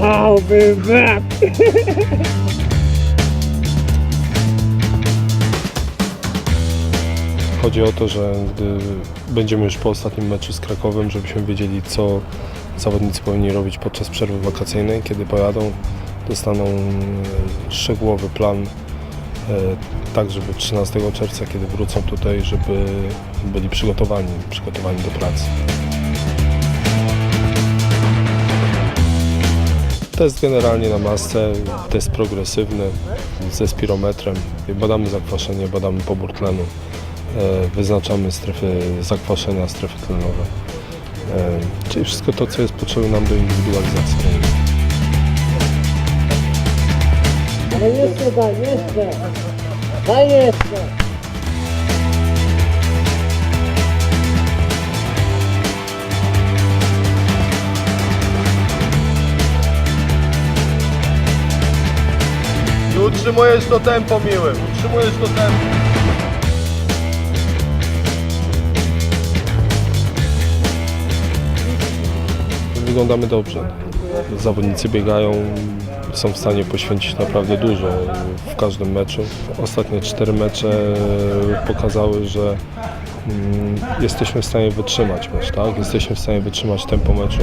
I'll be back. Chodzi o to, że gdy będziemy już po ostatnim meczu z Krakowem, żebyśmy wiedzieli, co zawodnicy powinni robić podczas przerwy wakacyjnej, kiedy pojadą, dostaną e, szczegółowy plan, e, tak żeby 13 czerwca, kiedy wrócą tutaj, żeby byli przygotowani, przygotowani do pracy. Test generalnie na masce, test progresywny ze spirometrem. Badamy zakwaszenie, badamy pobór tlenu. E, wyznaczamy strefy zakwaszenia, strefy tlenowe. E, Czyli wszystko to, co jest potrzebne nam do indywidualizacji jeszcze daj, jeszcze. Daj jeszcze. Utrzymujesz to tempo miły, utrzymujesz to tempo. Wyglądamy dobrze. Zawodnicy biegają, są w stanie poświęcić naprawdę dużo w każdym meczu. Ostatnie cztery mecze pokazały, że mm, jesteśmy w stanie wytrzymać mecz, tak? Jesteśmy w stanie wytrzymać tempo meczu.